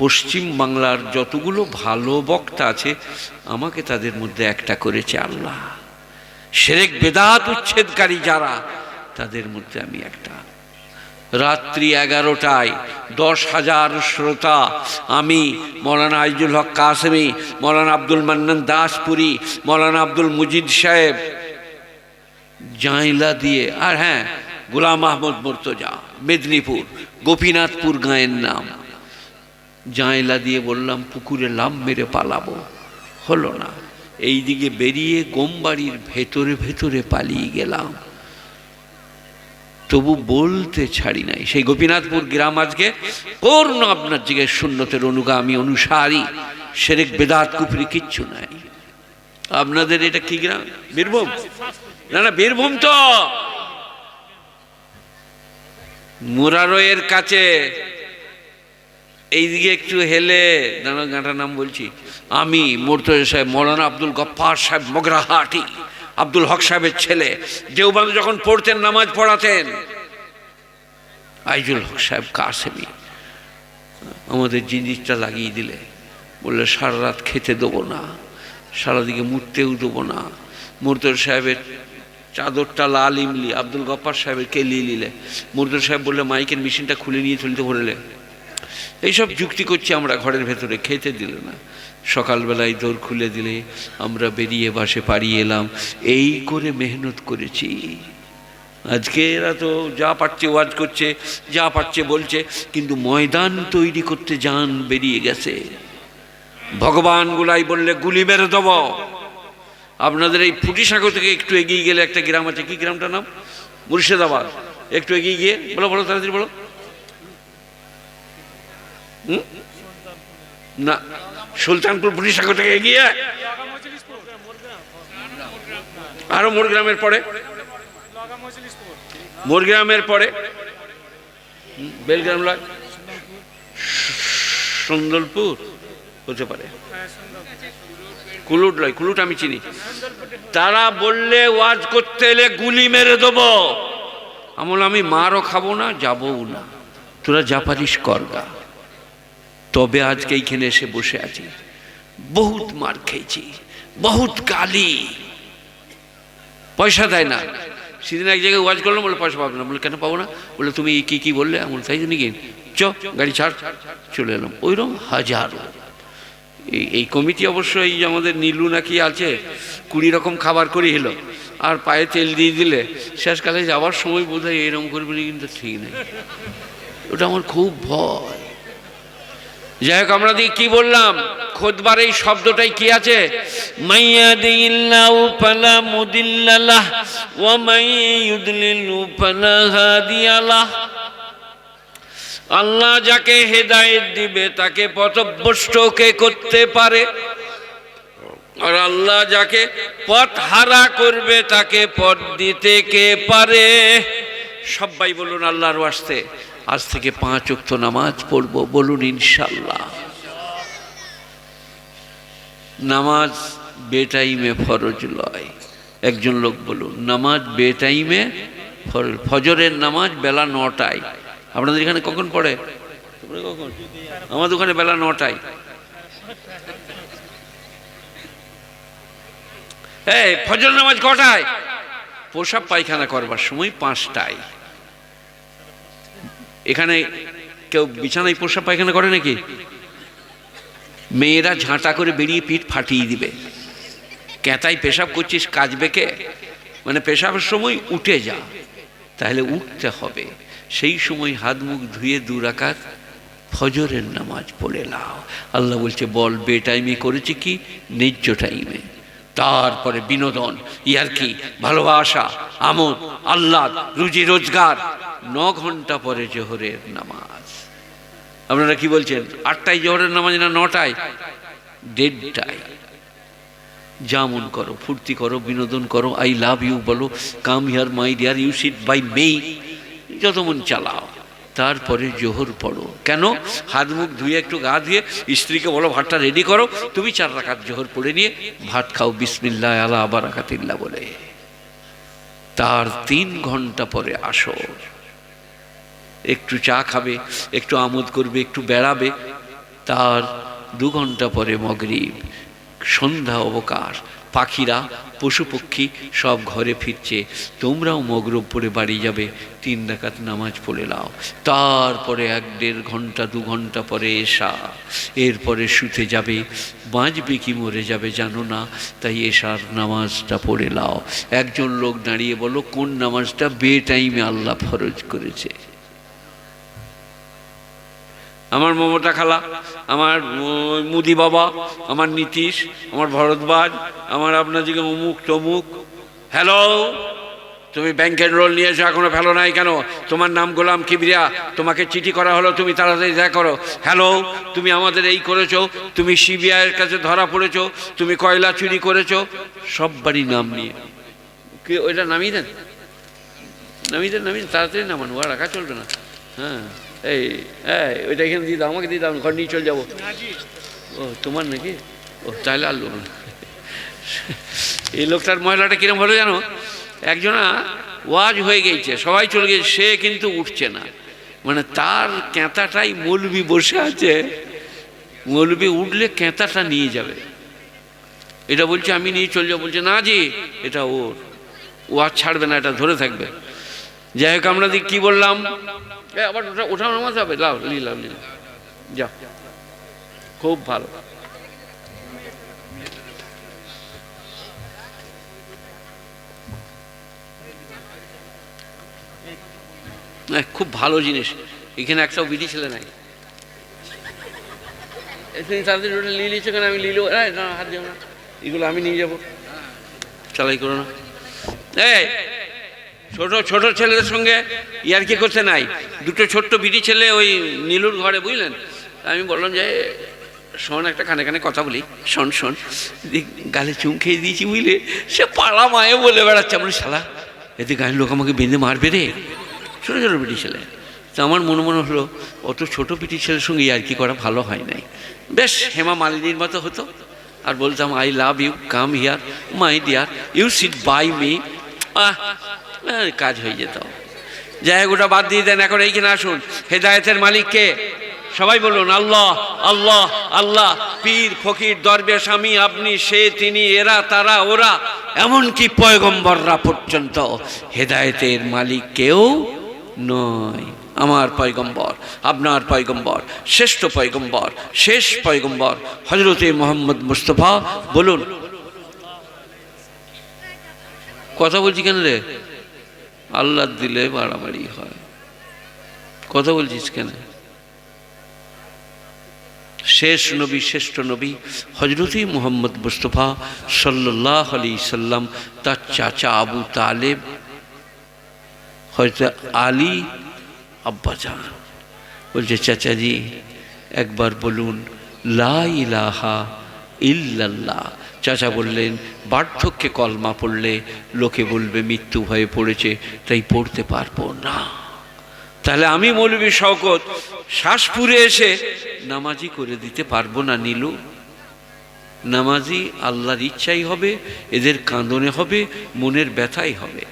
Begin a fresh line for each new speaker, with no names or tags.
পশ্চিম বাংলার যতগুলো ভালো বক্তা আছে, আমাকে তাদের মধ্যে একটা করেছে আল্লাহ। সেরেক বেদাত উচ্ছেদকারী যারা, তাদের মধ্যে আমি একটা। রাত্রি এগারোটায় দশ হাজার শ্রোতা, আমি মৌলানা আইজুল হক কাসেমি, মৌলানা আব্দুল মান্নান দাসপুরি, মৌলানা আব্দুল মুজিদ সাহেব, জাইলা দিয়ে, আর হ্যাঁ গোলাম আহমদ মর্তজা, মেদিনীপুর, গোপীনাথপুর গাঁয়ের নাম। জাঁয়লা দিয়ে বললাম, পুকুরে লাভ মেরে পালাবো। হলো না। এই দিকে বেরিয়ে গোমবাড়ির ভেতরে ভেতরে পালিয়ে গেলাম। তবু বলতে ছাড়ি নাই। সেই গোপীনাথপুর গ্রাম আজকে পূর্ণ আপনার দিকে শূন্যতের অনুগামী অনুসারী? সেরেক বেদাত কুফরি কিচ্ছু নাই। আপনাদের এটা কি গ্রাম? বীরভূম? না না, বীরভূম তো। মুরারয়ের কাছে এইদিকে একটু হেলে নানা গাঁটার নাম বলছি। আমি মোর্তজা সাহেব, মৌলানা আব্দুল গফ্ফার সাহেব মগরাহাটি, আব্দুল হক সাহেবের ছেলে। দেওবান্ধ যখন পড়তেন, নামাজ পড়াতেন, আইজুল হক সাহেব কাসেমি, আমাদের জিনিসটা লাগিয়ে দিলে। বললে, সারা রাত খেতে দেবো না সারাদিকে মুততেও দেবো না। মুর্তজ সাহেবের চাদরটা লাল ইমলি, আব্দুল গপ্পার সাহেবের কেলিয়ে নিলে। মুর্তজ সাহেব বললে, মাইকের মেশিনটা খুলে নিয়ে চলতে বললে এইসব যুক্তি করছি আমরা ঘরের ভেতরে, খেতে দিল না। সকালবেলায় দৌড় খুলে দিলে আমরা বেরিয়ে বাসে পাড়িয়ে এলাম। এই করে মেহনত করেছি। আজকে এরা তো যা পারছে ওয়াজ করছে, যা পারছে বলছে, কিন্তু ময়দান তৈরি করতে যান বেরিয়ে গেছে। ভগবান গুলাই বললে, গুলি মেরে দেব। আপনাদের এই ফুটিসাগর থেকে একটু এগিয়ে গেলে একটা গ্রাম আছে। কি গ্রামটার নাম? মুর্শিদাবাদ। একটু এগিয়ে গিয়ে, বলো বলো, তাড়াতাড়ি বলো? না, সুলতানপুর পুলিশাগর থেকে এগিয়ে আরও মোর গ্রামের পরে? মোর গ্রামের পরে বেলগ্রাম লয়। সুন্দরপুর? হতে পারে। কুলুট লয়, কুলুট আমি চিনি। তারা বললে ওয়াজ করতে এলে গুলি মেরে দেবো। আমল আমি মারও খাব না, যাবও না। তোরা যা পারিস করগা তবে আজকে এইখানে এসে বসে আছি। বহুত মার খেয়েছি, বহুত গালি পয়সা দেয় না। সেদিন এক জায়গায় ওয়াজ করলাম, বলে পয়সা পাবো না। বলে, কেন পাবো না? বলে, তুমি কি কি বললে? এমন তাই জন্য কি চ, গাড়ি ছাড়। চলে এলাম। ওইরকম হাজারো। এই কমিটি অবশ্য এই আমাদের নীলু নাকি আছে, কুড়ি রকম খাবার করে এলো। আর পায়ে তেল দিয়ে দিলে, শেষকালে যাওয়ার সময় বোধ হয় এরকম করবে কিন্তু ঠিক নেই। ওটা আমার খুব ভয়। যাই হোক আমরা দিয়ে কি বললাম? খোদবার এই শব্দটাই কি আছে? আল্লাহ যাকে হেদায়েত দিবে, তাকে পথভ্রষ্ট কে করতে পারে? আর আল্লাহ যাকে পথ হারা করবে, তাকে পথ দিতে কে পারে? সবাই বলুন আল্লাহর ওয়াস্তে। আজ থেকে পাঁচ ওয়াক্ত নামাজ পড়ব, বলুন ইনশাল্লাহ নামাজ বেটাইমে ফরজ লয়। একজন লোক বলুন, নামাজ বেটাইমে ফরজ, ফজরের নামাজ বেলা নটায়। আপনাদের এখানে কখন পড়ে? কখন? আমাদের ওখানে বেলা নটায়। ফজর নামাজ কটায়? পোশাক পায়খানা করবার সময় পাঁচটায়। এখানে কেউ বিছানায় পোশাক পায়খানা করে নাকি? মেয়েরা ঝাঁটা করে বেরিয়ে পিঠ ফাটিয়ে দিবে। ক্যাঁতায় পেশাব করছিস কাজ বেঁকে মানে পেশাবের সময় উঠে যা, তাহলে উঠতে হবে। সেই সময় হাত মুখ ধুয়ে দু রাকাত ফজরের নামাজ পড়ে লাও আল্লাহ বলছে, বল বে টাইমে করেছে কি? ন্যায্য টাইমে। তারপরে বিনোদন ইয়ারকি ভালোবাসা, আমোদ, আহ্লাদ, রুজি, রোজগার ন ঘণ্টা পরে জোহরের নামাজ। আপনারা কি বলছেন? আটটায় জোহরের নামাজ না নটায়? দেড়টায়। যেমন করো, ফুর্তি করো, বিনোদন করো, আই লাভ ইউ বলো, come here, my dear, you sit by me, যত মন চালাও। তারপরে জোহর পড়ো। কেন? হাত মুখ ধুয়ে, একটু গা ধুয়ে, স্ত্রীকে বলো, ভাতটা রেডি করো। তুমি চার রাখাত জোহর পড়ে নিয়ে ভাত খাও বিসমিল্লা আলা আবার রাখাতিল্লা বলে। তার তিন ঘণ্টা পরে আসর। একটু চা খাবে, একটু আমোদ করবে, একটু বেড়াবে। তার দু ঘণ্টা পরে মগরিব, সন্ধ্যা অবকাশ, পাখিরা, পশু পক্ষী সব ঘরে ফিরছে। তোমরাও মগরব পড়ে বাড়ি যাবে, তিন ডাকাত নামাজ পড়ে নাও। তারপরে এক দেড় ঘণ্টা, দু ঘণ্টা পরে এসা এরপরে শুতে যাবে, বাঁচবে কি মরে যাবে জানো না, তাই এসার নামাজটা পড়ে লাও একজন লোক দাঁড়িয়ে বলো কোন নামাজটা? বে টাইমে আল্লাহ ফরজ করেছে। আমার মমতা খালা, আমার মুদি বাবা, আমার নীতিশ, আমার ভরতবাজ আমার আপনাদিকে অমুক তমুক হ্যালো তুমি ব্যাংকের রোল নিয়ে এসো, এখনও ফেলো নাই কেন? তোমার নাম গোলাম কিবরিয়া, তোমাকে চিঠি করা হলো, তুমি তাড়াতাড়ি দেখা করো। হ্যালো তুমি আমাদের এই করেছ, তুমি সিবিআইয়ের কাছে ধরা পড়েছো, তুমি কয়লা চুরি করেছ, সববারই নাম নিয়ে। কি, ওইটা নামিয়ে দেন। নামিয়ে দেন, নামিয়ে তাড়াতাড়ি নামান, ওরা রাখা চলবে না। হ্যাঁ এই এই, ওইটা এখানে দিয়ে দাও, আমাকে দিয়ে দাও, ঘর নিয়ে চলে যাব। ও, তোমার নাকি? ও, তাহলে আর লোক। এই লোকটার মহিলাটা কিরম হলো জানো? একজনা ওয়াজ হয়ে গেছে, সবাই চলে গেছে, সে কিন্তু উঠছে না। মানে তার কেঁতাটাই মৌলবি বসে আছে মৌলবি উঠলে কেঁতাটা নিয়ে যাবে। এটা বলছে, আমি নিয়ে চলে যাব। বলছে, না জি, এটা ওর। ও আর ছাড়বে না, এটা ধরে থাকবে। যাই হোক, আমরা কি বললাম? আবার ওটা হবে? খুব ভালো। খুব ভালো জিনিস। এখানে একটাও বিধি ছেলে নাই। তাদের ওটা নিয়ে নিচ্ছে আমি না হাত দিও না। এগুলো আমি নিয়ে যাব। চালাই করো না। ছোট ছোট ছেলেদের সঙ্গে ইয়ার কি করতে নাই? দুটো ছোট্ট বিটি ছেলে ওই নীলুর ঘরে, বুঝলেন? আমি বললাম যে, শোন একটা কানে কানে কথা বলি। শোন শোন গালে চুম খেয়ে দিয়েছি বুঝলে? সে পাড়া মায়ে বলে বেড়াচ্ছে আমার শালা। এতে গায়ের লোক আমাকে বেঁধে মারবে রে। ছোটো ছোটো বিটি ছেলে। তো আমার মনে মনে হলো, অত ছোট পিটি ছেলের সঙ্গে আর কি করা ভালো হয় নাই। বেশ, হেমা মালিনীর মতো হতো। আর বলতাম I love you come here my dear you sit by me কাজ হয়ে যেত। যাই হোক, ওটা বাদ দিয়ে দেন। এখন এইখানে আসুন। হেদায়েতের মালিককে সবাই বলুন, আল্লাহ আল্লাহ আল্লাহ, পীর, ফকির দরবেশ আমি আপনি, সে, তিনি, এরা, তারা, ওরা, এমনকি পয়গম্বররা পর্যন্ত হেদায়েতের মালিক কেউ নয়। আমার পয়গম্বর, আপনার পয়গম্বর, শ্রেষ্ঠ পয়গম্বর, শেষ পয়গম্বর হজরতে মোহাম্মদ মুস্তফা, বলুন। কথা বলছি কেন রে? আল্লাহ দিলে বাড়াবাড়ি হয়। কথা বলছিস কেন? শেষ নবী, শ্রেষ্ঠ নবী হজরতি মোহাম্মদ মুস্তফা সাল্লাহ আলি সাল্লাম, তার চাচা আবু তালেব হয়তো আলী আব্বাজান। বলছে, চাচাজি, একবার বলুন, লা ইলাহা ইল্লাল্লাহ। চাচা বললেন, বার্ধক্যে কলমা পড়লে লোকে বলবে, মৃত্যু ভয়ে পড়েছে, তাই পড়তে পারব না। তাহলে আমি মৌলবী শওকত শ্বাসপুরে এসে নামাজি করে দিতে পারব না, নীলু। নামাজি আল্লাহর ইচ্ছাই হবে, এদের কাঁদনে হবে, মনের ব্যথাই হবে।